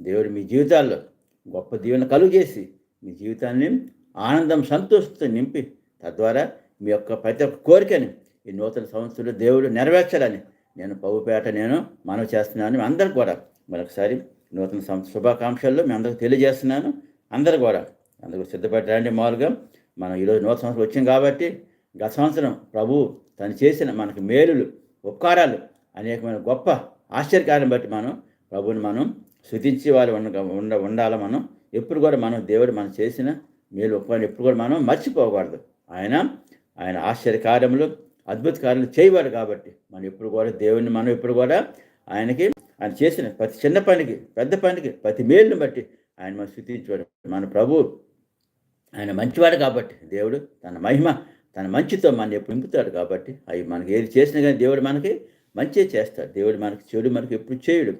దేవుడు మీ జీవితాల్లో గొప్ప దీవెన కలుగు చేసి మీ జీవితాన్ని ఆనందం సంతోషంతో నింపి తద్వారా మీ యొక్క ప్రతి ఒక్క కోరికని ఈ నూతన సంవత్సరంలో దేవుడు నెరవేర్చాలని నేను పవ్వుపేట నేను మనవి చేస్తున్నాను. మీ అందరికి కూడా మరొకసారి నూతన సంవత్సర శుభాకాంక్షల్లో మీ అందరికి తెలియజేస్తున్నాను. అందరు కూడా అందరూ సిద్ధపడ్డారండి మామూలుగా. మనం ఈరోజు నూతన సంవత్సరం వచ్చింది కాబట్టి గత సంవత్సరం ప్రభు తను చేసిన మనకు మేలులు ఉపకారాలు అనేకమైన గొప్ప ఆశ్చర్యకారం బట్టి మనం ప్రభుని మనం శృతించి వారు ఉండ ఉండాలి మనం. ఎప్పుడు కూడా మనం దేవుడు మనం చేసిన మేలు ఉపకారం ఎప్పుడు కూడా మనం మర్చిపోకూడదు. ఆయన ఆయన ఆశ్చర్యకార్యములు అద్భుత కార్యాలు చేయవాడు కాబట్టి మనం ఎప్పుడు కూడా దేవుడిని మనం ఎప్పుడు కూడా ఆయనకి ఆయన చేసిన ప్రతి చిన్న పనికి పెద్ద పనికి ప్రతి మేలుని బట్టి ఆయన మనం స్థుతించేవాడు మన ప్రభు ఆయన మంచివాడు కాబట్టి దేవుడు తన మహిమ తన మంచితో మన ఎప్పుడు నింపుతాడు కాబట్టి అవి మనకి ఏది చేసినా కానీ దేవుడు మనకి మంచి చేస్తాడు. దేవుడు మనకి చెడు మనకి ఎప్పుడు చేయడు.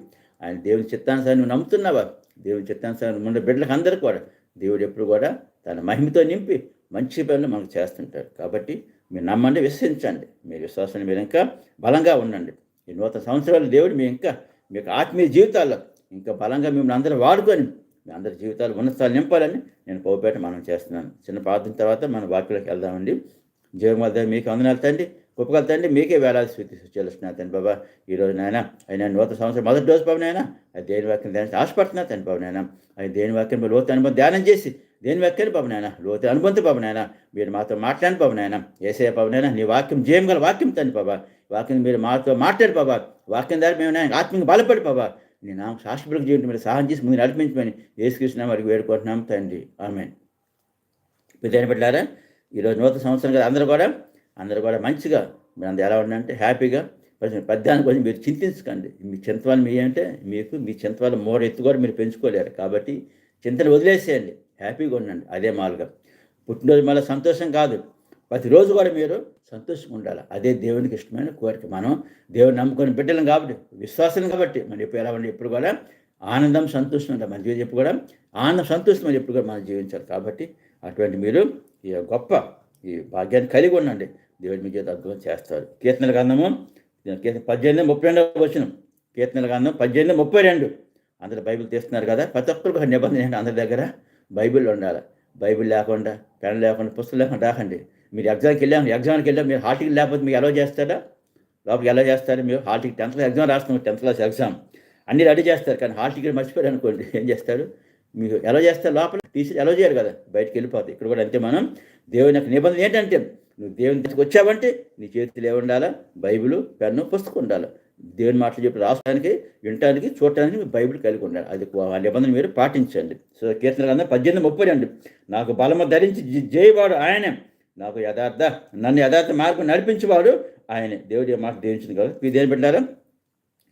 ఆయన దేవుని చిత్తానుసారి నువ్వు నమ్ముతున్నావా? దేవుని చిత్తానుసారి ఉన్న బిడ్డలకు అందరికీ కూడా. దేవుడు ఎప్పుడు కూడా తన మహిమతో నింపి మంచి పనులు మనకు చేస్తుంటాడు. కాబట్టి మీరు నమ్మండి విశ్వసించండి. మీ విశ్వాసాన్ని మీరు ఇంకా బలంగా ఉండండి. ఈ నూతన సంవత్సరాలు దేవుడు మీ ఇంకా మీకు ఆత్మీయ జీవితాల్లో ఇంకా బలంగా మిమ్మల్ని అందరూ వాడుకొని మీ అందరి జీవితాలు ఉన్నతాలు నింపాలని నేను పోపేట మనం చేస్తున్నాను. చిన్న ప్రార్థన తర్వాత మన వాక్యలోకి వెళ్దామండి. జీవమద్ద మీకు అందనాలు తండ్రి. గొప్పగల తండ్రి మీకే వేలాది స్థితి చెల్లిస్తున్నా తండ్రి బాబా. ఈరోజు నాయన అయినా నూతన సంవత్సరం మొదటి రోజు బాబు నాయన. అది దేని వాక్యం ధ్యానం ఆశపడుతున్నా తండ్రి బాబు నాయన. అది దేని వాక్యం లోతు అనుభవం ధ్యానం చేసి దేని వాక్యాన్ని బాబు నాయన? లోతు అనుబంధం బాబు నాయన. మీరు మాతో మాట్లాడి బాబు నాయన. ఏసే బాబు నాయన నీ వాక్యం జయం గల వాక్యం తండ్రి బాబా. వాక్యం మీరు మాతో మాట్లాడి బాబా. వాక్యం ద్వారా మేము నాయన ఆత్మీయ బలపడి బాబా. నీ నామ సాక్షిపులకు జీవితం మీరు సహాయం చేసి ముందు నడిపించమని ఏసుకృష్ణ వారికి వేడుకుంటున్నాం తండ్రి. ఆమె విద్యాన్ని పెట్టారా ఈరోజు నూతన సంవత్సరం కదా అందరూ కూడా. అందరూ కూడా మంచిగా మీరు అందరూ ఎలా ఉండంటే హ్యాపీగా కొంచెం పద్యాన్ని కొంచెం మీరు చింతించకండి. మీ చింతవాళ్ళు మీ అంటే మీకు మీ చింతవాళ్ళ మోర ఎత్తు కూడా మీరు పెంచుకోలేరు. కాబట్టి చింతలు వదిలేసేయండి. హ్యాపీగా ఉండండి. అదే మాలుగా. పుట్టినరోజు మళ్ళీ సంతోషం కాదు. ప్రతిరోజు కూడా మీరు సంతోషంగా ఉండాలి. అదే దేవునికి ఇష్టమైన కోరిక. మనం దేవుని నమ్ముకొని బిడ్డలం కాబట్టి విశ్వాసం కాబట్టి మనం ఎప్పుడు ఎలా ఉండి ఎప్పుడు కూడా ఆనందం సంతోషం ఉంటాం మన జీవితం ఎప్పుడు కూడా ఆనందం సంతోషం అని ఎప్పుడు కూడా మనం జీవించాలి. కాబట్టి అటువంటి మీరు ఈ గొప్ప ఈ భాగ్యాన్ని కలిగి ఉండండి. దేవుడి మీ చేత అద్భుతం చేస్తారు కీర్తనల గ్రంథము కీర్తన పద్దెనిమిది ముప్పై రెండవ వచ్చిన కీర్తనల గ్రంథం పద్దెనిమిది ముప్పై రెండు. అందరు బైబిల్ తీస్తున్నారు కదా? ప్రతి ఒక్కరికి ఒక నిబంధన ఏంటి? అందరి దగ్గర బైబిల్ ఉండాలి. బైబిల్ లేకుండా పెన్ లేకుండా పుస్తకం లేకుండా రాకండి. మీరు ఎగ్జామ్కి వెళ్ళాము ఎగ్జామ్కి వెళ్ళాం మీరు హాల్ టికెట్ లేకపోతే మీరు ఎలా చేస్తారా లోపలికి ఎలా చేస్తారు మీరు? హాల్ టికెట్ టెన్త్ ఎగ్జామ్ రాస్తున్నాం టెన్త్ క్లాస్ ఎగ్జామ్. అన్నీ రెడీ చేస్తారు కానీ హాల్ టికెట్ మర్చిపోయారు అనుకోండి ఏం చేస్తారు? మీరు ఎలా చేస్తే లోపల తీసి ఎలా చేయరు కదా. బయటకు వెళ్ళిపోతాయి ఇక్కడ కూడా అంతే మనం. దేవుని యొక్క నిబంధన ఏంటంటే నువ్వు దేవుని దగ్గరికి వచ్చావంటే నీ చేతులు ఏ ఉండాలా? బైబిల్ పెన్ను పుస్తకం ఉండాలి. దేవుని మాటలు చెప్పి రాసడానికి వినటానికి చూడటానికి బైబిల్ కలిగి ఉండాలి. అది ఆ నిబంధన మీరు పాటించండి. సో కీర్తన గ్రంథం పద్దెనిమిది ముప్పై రెండు. నాకు బలము ధరించి జయవాడు ఆయనే. నాకు యథార్థ నన్ను యథార్థ మార్గం నడిపించేవాడు ఆయనే. దేవుడి మాట దేవించింది కదా మీరు దేని పెట్టారా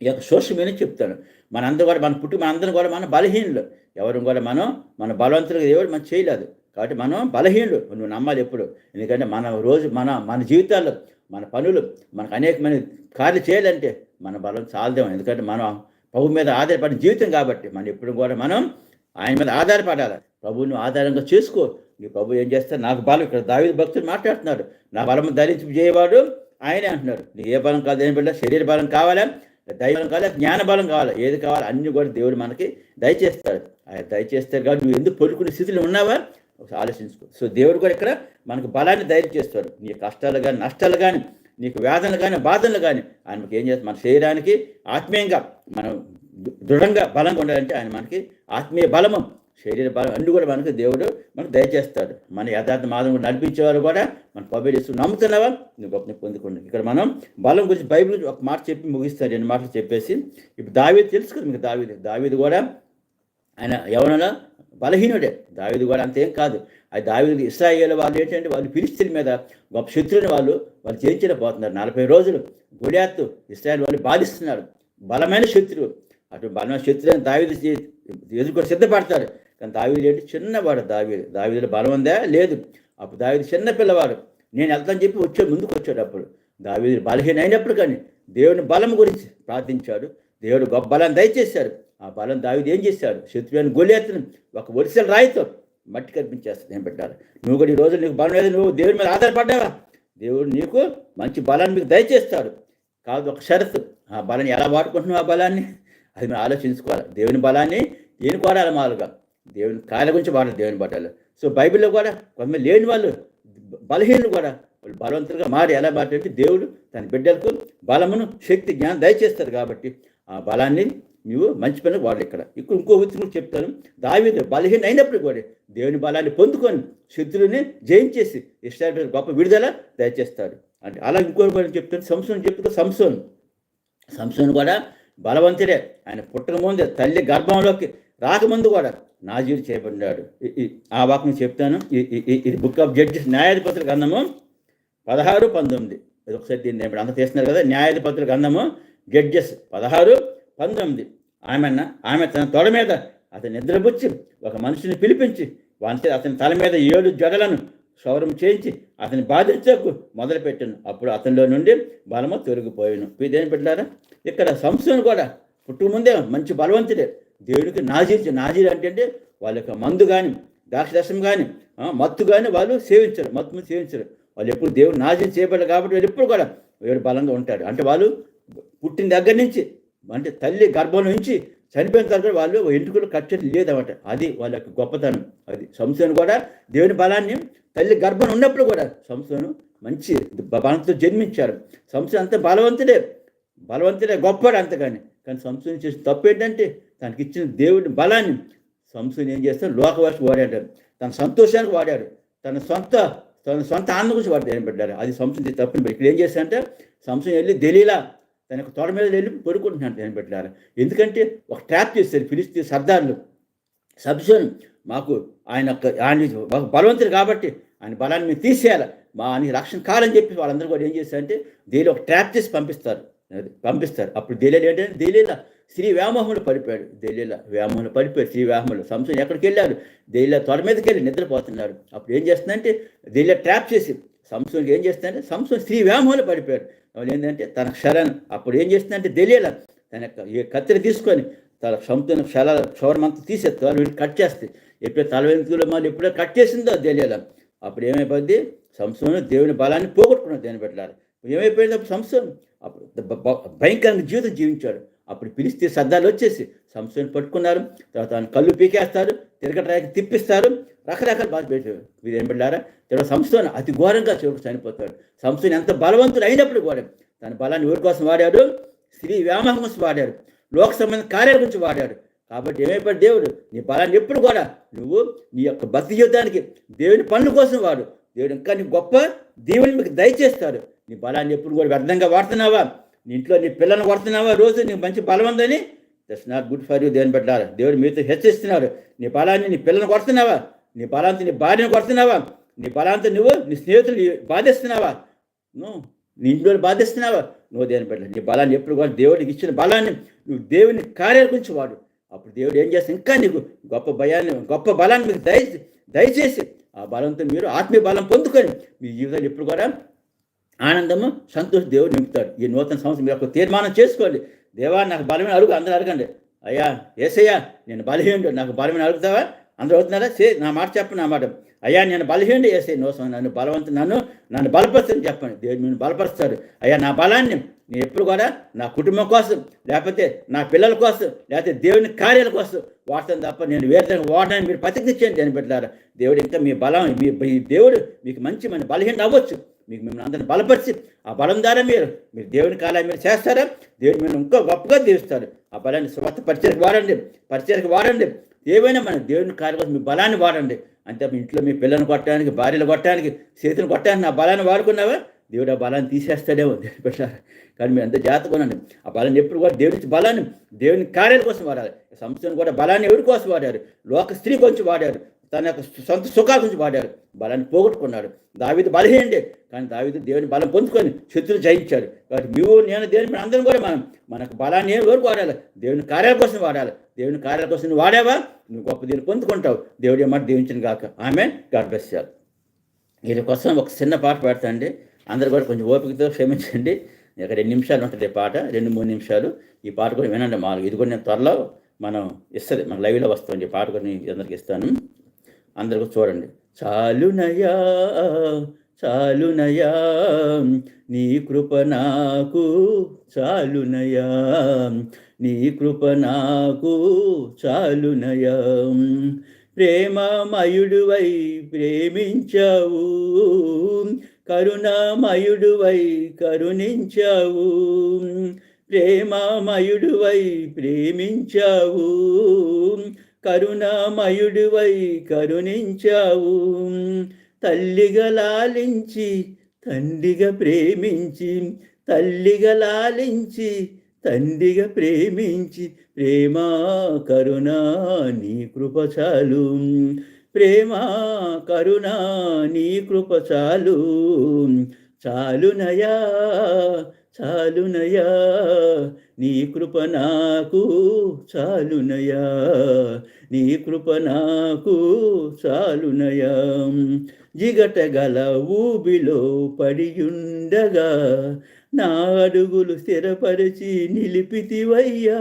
ఈ యొక్క సోషల్ మీడియా చెప్తాను మనందరూ కూడా మన పుట్టి మనందరం కూడా మన బలహీనులు. ఎవరు కూడా మనం మన బలవంతులుగా దేవుడు మనం చేయలేదు. కాబట్టి మనం బలహీనులు. నువ్వు నమ్మాలి ఎప్పుడు? ఎందుకంటే మన రోజు మన మన జీవితాల్లో మన పనులు మనకు అనేకమైన కార్యాలు చేయాలంటే మన బలం చాలదేమో. ఎందుకంటే మనం ప్రభు మీద ఆధారపడిన జీవితం కాబట్టి మనం ఎప్పుడు కూడా మనం ఆయన మీద ఆధారపడాలి. ప్రభువును ఆధారంగా చేసుకో. నీ ప్రభు ఏం చేస్తారు నాకు బలం. ఇక్కడ దావిద భక్తులు మాట్లాడుతున్నాడు. నా బలం ధరించి చేయవాడు ఆయనే అంటున్నాడు. నీ ఏ బలం కాదు ఏం బిడ్డ శరీర బలం కావాలా? దైవం కావాలి? జ్ఞానబలం కావాలి? ఏది కావాలి అన్ని కూడా దేవుడు మనకి దయచేస్తాడు. ఆయన దయచేస్తే కాబట్టి నువ్వు ఎందుకు పొడుకునే స్థితిలో ఉన్నావా? ఒకసారి ఆలోచించుకో. సో దేవుడు కూడా ఇక్కడ మనకు బలాన్ని దయచేస్తాడు. నీ కష్టాలు కానీ నష్టాలు కానీ నీకు వేదనలు కానీ బాధలు కానీ ఆయన మనకి ఏం చేస్తాడు? మన శరీరానికి ఆత్మీయంగా మనం దృఢంగా బలంగా ఉండాలంటే ఆయన మనకి ఆత్మీయ బలము శరీర బలం అన్ని కూడా మనకు దేవుడు మనకు దయచేస్తాడు. మన యథార్థ మాదం కూడా నడిపించేవారు కూడా మన పబ్బిలిస్తూ నమ్ముతున్నావా? నువ్వు గొప్పని పొందుకోండి. ఇక్కడ మనం బలం గురించి బైబిల్ గురించి ఒక మాట చెప్పి ముగిస్తారు రెండు మాటలు చెప్పేసి ఇప్పుడు దావీది తెలుసు కదా మీకు దావీది దావీది కూడా ఆయన ఎవరైనా బలహీనుడే. దావీదు కూడా అంతేం కాదు. అది దావీదు ఇస్రాయేల్ వాళ్ళు ఏంటంటే వాళ్ళు ఫిలిస్తీన్ మీద గొప్ప శత్రువుని వాళ్ళు వాళ్ళు చేయించలేకపోతున్నారు. నలభై రోజులు గుడియాత్తు ఇస్రాయేల్ వాళ్ళు బాధిస్తున్నారు. బలమైన శత్రువు. అటు బలమైన శత్రువు దావీదు ఎదుర్కొని సిద్ధపడతారు కానీ దావీదు ఏంటి? చిన్నవాడు దావీదు. దావీదులో బలం ఉందా? లేదు. అప్పుడు దావీదు చిన్న పిల్లవాడు. నేను వెళ్తాను చెప్పి వచ్చే ముందుకు వచ్చాడు అప్పుడు. దావీదు బలహీన అయినప్పుడు కానీ దేవుని బలం గురించి ప్రార్థించాడు. దేవుడు గొప్ప బలాన్ని దయచేశాడు. ఆ బలం దావీదు ఏం చేశాడు? శత్రువుని గొలియెత్తను ఒక ఒరిసెల రాయితో మట్టి కనిపించేస్తుంది ఏం పెట్టాలి? నువ్వు కూడా ఈ రోజు నీకు బలం లేదు. నువ్వు దేవుని మీద ఆధారపడ్డావా? దేవుడు నీకు మంచి బలాన్ని మీకు దయచేస్తాడు. కాదు ఒక షరతు. ఆ బలాన్ని ఎలా వాడుకుంటున్నావు ఆ బలాన్ని? అది మనం ఆలోచించుకోవాలి. దేవుని బలాన్ని దేనికి వాడాలి మాలుగా దేవుని కాయల గురించి వాడాలి దేవుని బట్టలు సో బైబిల్లో కూడా కొంతమంది లేని వాళ్ళు బలహీనులు కూడా వాళ్ళు బలవంతులుగా మారి ఎలా మాట్లాడితే దేవుడు తన బిడ్డలకు బలమును శక్తి జ్ఞానం దయచేస్తారు కాబట్టి ఆ బలాన్ని నువ్వు మంచి పని వాడు ఇక్కడ. ఇక్కడ ఇంకో వ్యక్తి కూడా చెప్తాను. దావీదు బలహీన అయినప్పుడు కూడా దేవుని బలాన్ని పొందుకొని శత్రువుని జయించేసి ఇష్ట గొప్ప విడుదల దయచేస్తాడు. అంటే అలా ఇంకోటి కూడా చెప్తాను. సంసోన్ చెప్తే సంసోన్. సంసోన్ కూడా బలవంతుడే. ఆయన పుట్టక ముందే తల్లి గర్భంలోకి రాకముందు కూడా నాజీరు చేయబడినాడు. ఆ వాక్యం చెప్తాను. ఈ- ఈ- ఇది బుక్ ఆఫ్ జడ్జెస్ న్యాయాధిపతుల గ్రంథము పదహారు పంతొమ్మిది. ఇది ఒకసారి దీన్ని ఇప్పుడు అంత చేస్తున్నారు కదా న్యాయాధిపతుల గ్రంథము జడ్జెస్ పదహారు పంతొమ్మిది. ఆమె ఆమె తన తొడ మీద అతని నిద్రపుచ్చి ఒక మనిషిని పిలిపించి వాని అతని తల మీద ఏడు జడలను క్షౌరం చేయించి అతని బాధించకు మొదలుపెట్టాను. అప్పుడు అతనిలో నుండి బలము తొలగిపోయాను. ఇదేం పెట్టారా ఇక్కడ సంస్థను కూడా పుట్టుక ముందే మంచి బలవంతుడే. దేవుడికి నాజీర్ నాజీర్ అంటే అంటే వాళ్ళ యొక్క మందు కానీ ద్రాక్షరసం కానీ మత్తు కానీ వాళ్ళు సేవించరు మత్తును సేవించరు. వాళ్ళు ఎప్పుడు దేవుడు నాజీర్ చేయబడ్డారు కాబట్టి వాళ్ళు ఎప్పుడు కూడా వీడు బలంగా ఉంటారు అంటే వాళ్ళు పుట్టిన దగ్గర నుంచి అంటే తల్లి గర్భం నుంచి చనిపోయిన తర్వాత వాళ్ళు ఎంటుకలు కట్టడం లేదన్నమాట. అది వాళ్ళ యొక్క గొప్పతనం. అది సంస్థను కూడా దేవుని బలాన్ని తల్లి గర్భం ఉన్నప్పుడు కూడా సంస్థను మంచి బలంతో జన్మించారు. సంస్థ అంత బలవంతుడే బలవంతుడే గొప్పడు అంతగాని. కానీ సంస్థను చేసిన తప్పు ఏంటంటే తనకి ఇచ్చిన దేవుడి బలాన్ని సంస్థను ఏం చేస్తాడు? లోకవాసి వాడాడు తన సంతోషానికి వాడాడు. తన సొంత తన సొంత ఆనందం గురించి వాడు ఏం పెట్టారు అది సంస్థ తప్పని ఇక్కడ ఏం చేస్తాడంటే సంస్థ వెళ్ళి దలీలా తన యొక్క తోట మీద వెళ్ళి పడుకుంటున్నాడు నేను పెట్టారు ఎందుకంటే ఒక ట్రాప్ చేస్తారు ఫిలిస్తీ సర్దార్లు. సబ్సన్ మాకు ఆయన యొక్క ఆయన మాకు బలవంతుడు కాబట్టి ఆయన బలాన్ని మేము తీసేయాలి. మా ఆయన రక్షణ కాలని చెప్పి వాళ్ళందరూ కూడా ఏం చేస్తారంటే దీనిలో ఒక ట్రాప్ చేసి పంపిస్తారు. అది పంపిస్తారు. అప్పుడు దేలేదు ఏంటంటే దేలేదా శ్రీ వ్యామోహంలో పడిపోయాడు. ఢిల్లీలో వ్యామోహంలో పడిపోయాడు. శ్రీ వ్యామోహంలో సంశయం ఎక్కడికి వెళ్ళాడు? ఢిల్లీలో త్వర మీదకి వెళ్ళి నిద్రపోతున్నాడు అప్పుడు ఏం చేస్తుందంటే ఢిల్లీలో ట్రాప్ చేసి సంశయంకి ఏం చేస్తుందంటే సంశయం శ్రీ వ్యామోహంలో పడిపోయాడు. వాళ్ళు ఏంటంటే తన క్షరణ అప్పుడు ఏం చేస్తుందంటే ఢిల్లీలో తన యొక్క ఏ తీసుకొని తన సొంత క్షల క్షౌరమంతా తీసేస్తారు వీడు కట్ చేస్తే ఎప్పుడో తల వెంతుకులు మళ్ళీ ఎప్పుడో కట్ చేసిందో తెలియాల అప్పుడు ఏమైపోద్ది? సంస్థను దేవుని బలాన్ని పోగొట్టుకున్నాడు దేని పెట్టారు ఏమైపోయింది అప్పుడు సంస్థ అప్పుడు భయంకరంగా జీవితం జీవించాడు. అప్పుడు పిలిస్తే సర్దాలు వచ్చేసి సంస్థను పట్టుకున్నారు. తర్వాత ఆయన కళ్ళు పీకేస్తారు తిరగటానికి తిప్పిస్తారు. రకరకాల బాధ పెట్టారు. మీరు ఏం పెట్టారా? తర్వాత సంస్థను అతి ఘోరంగా చివరికి చనిపోతాడు. సంస్థను ఎంత బలవంతుడు అయినప్పుడు కూడా తన బలాన్ని ఎవరి కోసం వాడాడు? స్త్రీ వ్యామోహం కోసం వాడాడు. లోక సంబంధ కార్యాల గురించి వాడాడు. కాబట్టి ఏమైపోయాడు దేవుడు? నీ బలాన్ని ఎప్పుడు కూడా నువ్వు నీ యొక్క భక్తి యుద్ధానికి దేవుని పనుల కోసం వాడు. దేవుడు ఇంకా నీ గొప్ప దేవుని మీకు దయచేస్తాడు. నీ బలాన్ని ఎప్పుడు కూడా వ్యర్థంగా వాడుతున్నావా? నీ ఇంట్లో నీ పిల్లని కొడుతున్నావా రోజు? నీకు మంచి బలం ఉందని? That's not good for you దేవుని పెట్టారు దేవుడు మీతో హెచ్చరిస్తున్నారు నీ బలాన్ని నీ పిల్లని కొడుతున్నావా? నీ బలాంతి నీ భార్యను కొడుతున్నావా? నీ బలాంతో నువ్వు నీ స్నేహితులు బాధిస్తున్నావా? నువ్వు నీ ఇంట్లో బాధిస్తున్నావా? నువ్వు దేవుని పెట్టాలి నీ బలాన్ని ఎప్పుడు కూడా దేవుడికి ఇచ్చిన బలాన్ని నువ్వు దేవుని కార్యాల గురించి వాడు. అప్పుడు దేవుడు ఏం చేస్తా ఇంకా నీకు గొప్ప భయాన్ని గొప్ప బలాన్ని మీకు దయచేసి ఆ బలంతో మీరు ఆత్మీయ బలం పొందుకొని మీ జీవితాలు ఎప్పుడు కూడా ఆనందము సంతోషం దేవుడు నింపుతాడు. ఈ నూతన సంవత్సరం మీరు ఒక తీర్మానం చేసుకోండి. దేవా నాకు బలమైన అడుగు అందరూ అడగండి. అయ్యా ఏసయ్యా నేను బలహీనుడు నాకు బలమైన అడుగుతావా అందరూ అవుతున్నారా సే నా మాట చెప్పు నా మాట. అయ్యా నేను బలహీనుడు ఏసే నోసం నన్ను బలవంతం నన్ను నన్ను బలపరుస్తుంది చెప్పండి. దేవుడు నేను బలపరుస్తాడు. అయ్యా నా బలాన్ని నేను ఎప్పుడు కూడా నా కుటుంబం కోసం లేకపోతే నా పిల్లల కోసం లేకపోతే దేవుని కార్యాల కోసం వాడతాను తప్ప నేను వేరే వాడడానికి మీరు ప్రతిజ్ఞించండి అని పెట్టారు దేవుడు ఇంకా మీ బలం మీ దేవుడు మీకు మంచి మన బలహీన అవ్వచ్చు. మీకు మిమ్మల్ని అందరిని బలపరిచి ఆ బలం ద్వారా మీరు మీరు దేవుని కాలాన్ని మీరు చేస్తారా? దేవుని మిమ్మల్ని ఇంకా గొప్పగా దీవిస్తారు? ఆ బలాన్ని స్వత పరిచయకు వాడండి పరిచయకు వాడండి. ఏవైనా మన దేవుని కార్యం కోసం మీ బలాన్ని వాడండి. అంటే మీ ఇంట్లో మీ పిల్లల్ని కొట్టడానికి భార్యలు కొట్టడానికి చేతులు కొట్టడానికి నా బలాన్ని వాడుకున్నావా? దేవుడు ఆ బలాన్ని తీసేస్తాడేమో దేవుడు పెట్టారు కానీ మీరు అంత జాగ్రత్తగా ఆ బలాన్ని ఎప్పుడు కూడా దేవుడి బలాన్ని దేవుని కార్యాల కోసం వాడాలి. సంస్థను కూడా బలాన్ని ఎవరి కోసం వాడారు? లోక స్త్రీ కొంచెం వాడారు. తన యొక్క సొంత సుఖాల నుంచి వాడారు బలాన్ని పోగొట్టుకున్నాడు. దావిది బలహీనండే. కానీ దావిది దేవుని బలం పొందుకొని శత్రులు జయించాడు. కాబట్టి నువ్వు నేను దేవుని మన అందరం కూడా మనం మనకు బలాన్ని ఏం వరకు వాడాలి? దేవుని కార్యాల కోసం వాడాలి. దేవుని కార్యాల కోసం నువ్వు వాడావా? నువ్వు గొప్ప దీన్ని పొందుకుంటావు. దేవుడి మాట దీవించిన కాక ఆమె గాడ్ బ్లెస్ వీళ్ళ కోసం ఒక చిన్న పాట పాడతాండి అందరు కూడా కొంచెం ఓపికతో క్షమించండి. ఇక రెండు నిమిషాలు ఉంటుంది ఈ పాట. రెండు మూడు నిమిషాలు. ఈ పాట కూడా వినండి మాకు ఇది కూడా నేను త్వరలో మనం ఇస్తుంది. మన లైవ్లో వస్తుంది పాట కూడా నేను అందరికి ఇస్తాను. అందరికి చూడండి. చాలునయా చాలునయా నీ కృప నాకు చాలునయా నీ కృప నాకు చాలునయా ప్రేమమయుడువై ప్రేమించావు కరుణామయుడువై కరుణించావు ప్రేమమయుడువై ప్రేమించావు కరుణామయుడువై కరుణించావు. తల్లిగా లాలించి తండ్రిగా ప్రేమించి తల్లిగా లాలించి తండ్రిగా ప్రేమించి ప్రేమ కరుణ నీ కృప చాలు. ప్రేమ కరుణ నీ కృప చాలు. చాలునయా చాలునయా నీ కృప నాకు చాలునయా. నీ కృప నాకు చాలునయా. జిగటగల ఊబిలో పడియుండగా నా అడుగులు స్థిరపరిచి నిలిపితివయ్యా.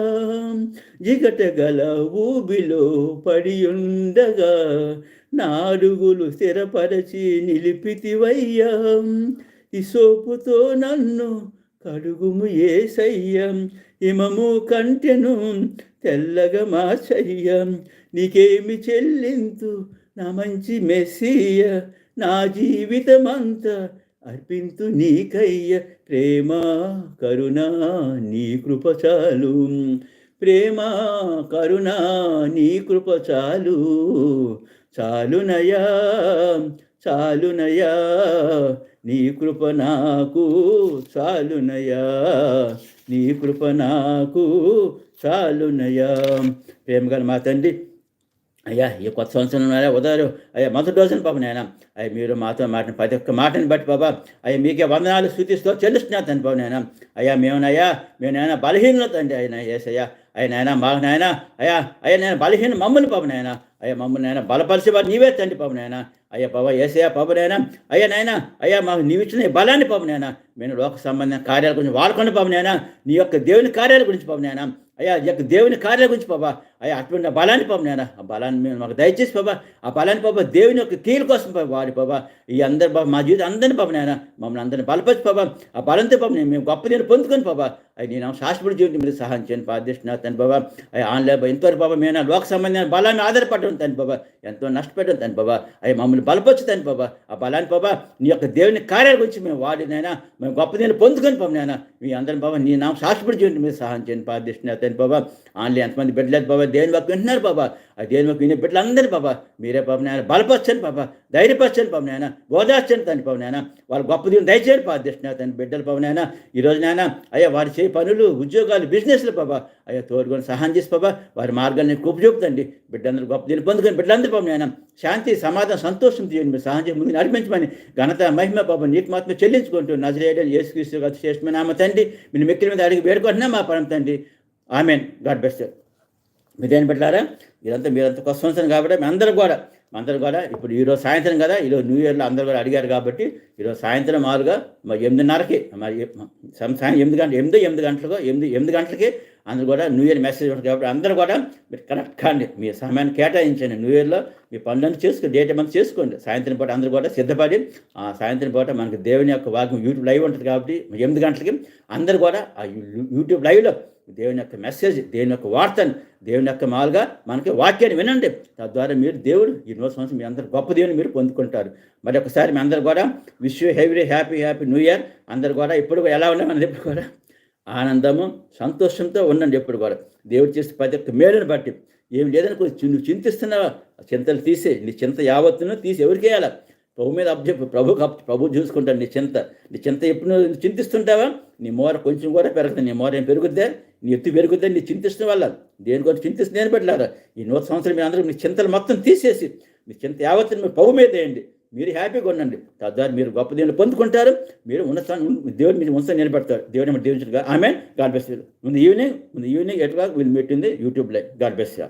జిగటగల ఊబిలో పడియుండగా నా అడుగులు స్థిరపరచి నిలిపితివయ్యా. ఇసోపుతో నన్ను కడుగుము ఏసయ్యం. హిమము కంటెను తెల్లగా మాచయ్య నీకేమి చెల్లింతు? నా మంచి మెస్సియ. నా జీవితమంతా అర్పింతు నీకయ్య. ప్రేమ కరుణ నీ కృప చాలు. ప్రేమ కరుణ నీ కృప చాలు. చాలునయా చాలునయా నీ కృప నాకు చాలునయా నీ కృప నాకు చాలునయా ప్రేమగా మా తండ్రి. అయ్యా ఈ కొత్త సంవత్సరం అయ్యా ఉదారు అయ్యా మొదటి రోజున పాప నాయన. అయ్యా మీరు మాతో మాట ప్రతి ఒక్క మాటని బట్టి బాబా. అయ్యా మీకే వందనాలు స్థుతిస్తూ చెల్లిస్తున్నా తండ్రి బాబు నాయన. అయ్యా మేమునయ్యా మేము నాయన బలహీనత తండ్రి ఆయన ఏసయ్యా అయ్యా నాయన మాకు నాయన. అయ్యా అయ్యా నేను బలహీన మమ్మల్ని పాప నాయన. అయ్యా మమ్మల్ని నాయన బలపరిచేవారు నీవే తండ్రి పాప నాయన. అయ్యా బాబా ఏసయ్యా పాప నాయన అయ్యా నాయన అయ్యా మాకు నీవు ఇచ్చిన ఈ బలాన్ని పాప నాయనా నేను లోక సంబంధమైన కార్యాల గురించి వాడుకోండి పాప నాయనా నీ యొక్క దేవుని కార్యాల గురించి పాప అయ్యా ఈ యొక్క దేవుని కార్యాల గురించి బాబా అయ్యా అటువంటి బలాన్ని పాప నాయన ఆ బలాన్ని మేము మాకు దయచేసి బాబా ఆ బలాన్ని బాబా దేవుని యొక్క కీలు కోసం బాబా వాడి బాబా ఈ అందరు బాబా మా జీవితం అందరిని పాప నాయన మమ్మల్ని అందరిని బలపరిచి బాబా ఆ బలంతో పాప నేను మేము గొప్ప నేను పొందుకొని బాబా అయ్యి నేను శాశ్వత జీవితం మీరు సహాయం చేయను ప్రార్థిస్తున్నా తను బాబా అయ్యా ఆన్లైన్ ఎంతవరకు బాబా మేము లోక సంబంధమైన బలాన్ని ఆధారపడడం తను బాబా ఎంతో నష్టపెట్టడం తను బాబా అయ్యి మమ్మల్ని బలపరచు తను బాబా. ఆ బలాన్ని బాబా నీ యొక్క దేవుని కార్యాల గురించి మేము వాడినైనా మేము గొప్ప నేను పొందుకొని పాప నాయన మీ అందరిని బాబా నీ నా సాక్షిపడి చేయండి మీరు సహాయం చేయండి ప్రార్థిస్తున్నారు తను బాబా. ఆన్లైన్ ఎంతమంది బిడ్డలేదు బాబా దేవుని వాక్యం వింటున్నారు బాబా? ఆ దేవుని వాక్యం వినే బిడ్డలందరినీ బాబా మీరే బాబా నాయన బలపరచండి బాబా. ధైర్యపరచని పాప నాయన ఓదార్చండి తండ్రి పాప నాయన వాళ్ళ గొప్ప దీవుని దయచేయని ప్రార్థిస్తున్నా తండ్రి బిడ్డలు పాప నాయన. ఈ రోజు నాయన అయ్యా వారి చేయ పనులు ఉద్యోగాలు బిజినెస్లు బాబా అయ్యా తోడుకొని సహాయం చేసి బాబా వారి మార్గాన్ని కుప్పు చూపుతండి బిడ్డందరూ గొప్ప దీన్ని పొందుకొని బిడ్డలందరూ పాప నాయన శాంతి సమాధానం సంతోషం చేయండి మీరు సహాయం చేయండి ముందు నడిపించమని ఘనత మహిమ బాబా నీకు మాత్రం చెల్లించుకుంటూ నజరేయడం యేసుక్రీస్తు అతి చేసిన నామ తండ్రి మీరు మెక్కిల మీద అడిగి వేడుకుంటున్నా మా పరం తండ్రి. ఆమెన్. గాడ్ బెస్ట్ మీదేం పెట్టారా ఇదంతా మీరంతా కొత్త సంవత్సరం కాబట్టి మీ అందరూ కూడా అందరూ కూడా ఇప్పుడు ఈరోజు సాయంత్రం కదా ఈరోజు న్యూ ఇయర్లో అందరూ కూడా అడిగారు కాబట్టి ఈరోజు సాయంత్రం మారుగా మరి ఎనిమిదిన్నరకి మరి సం- సాయం ఎనిమిది గంటల ఎనిమిది ఎనిమిది గంటలకు ఎనిమిది ఎనిమిది గంటలకి అందరూ కూడా న్యూ ఇయర్ మెసేజ్ ఉంటుంది కాబట్టి అందరూ కూడా మీరు కనెక్ట్ కాండి మీ సమయాన్ని కేటాయించండి న్యూ ఇయర్లో మీ పనులను చేసుకోండి డేట్ మనం చేసుకోండి. సాయంత్రం పూట అందరూ కూడా సిద్ధపడి ఆ సాయంత్రం పూట మనకి దేవుని యొక్క వాక్యం యూట్యూబ్ లైవ్ ఉంటుంది కాబట్టి ఎనిమిది గంటలకి అందరూ కూడా ఆ యూ- యూట్యూబ్ లైవ్లో దేవుని యొక్క మెసేజ్ దేవుని యొక్క వార్తను దేవుని యొక్క మాలుగా మనకి వాక్యాన్ని వినండి. తద్వారా మీరు దేవుడు ఈ నూతన సంవత్సరం మీ అందరు గొప్ప దేవుని మీరు పొందుకుంటారు. మరి ఒకసారి మీ అందరు కూడా wish you heavy happy happy new year అందరు కూడా ఇప్పుడు ఎలా ఉన్నామని ఎప్పుడు కూడా ఆనందము సంతోషంతో ఉండండి ఎప్పుడు కూడా. దేవుడు చేసే ప్రతి ఒక్క మేలుని బట్టి ఏం లేదనుకో నువ్వు చింతిస్తున్నావా? చింతలు తీసే నీ చింత యావత్తును తీసి ఎవరికి వేయాలా? ప్రభు మీద అభ్య ప్రభు అప్ ప్రభు చూసుకుంటాడు నీ చింత. నీ చింత ఎప్పుడు నువ్వు చింతిస్తుంటావా? నీ మోర కొంచెం కూడా పెరుగుతుంది. నీ మోర ఏం పెరుగుద్దా? నీ ఎత్తు పెరుగుద్దా? నీ చింతిస్తున్న వల్ల. దేని గురించి చింతిస్తు నేను పెట్టారా ఈ నూతన సంవత్సరం మీ అందరూ నీ చింతలు మొత్తం తీసేసి మీ చింత యావత్తుని మీరు ప్రభు మీద వేయండి. మీరు హ్యాపీగా ఉండండి. తద్వారా మీరు గొప్ప దేవుని పొందుకుంటారు. మీరు ఉన్న దేవుడు మీరు ఉన్నత నిలబెడతారు. దేవుడు దీవించుగా ఆమె గాడ్ బెస్ట్ ముందు ఈవినింగ్ ముందు ఈవినింగ్ ఎట్లా వీళ్ళు పెట్టింది యూట్యూబ్లో గాడ్ బెస్ట్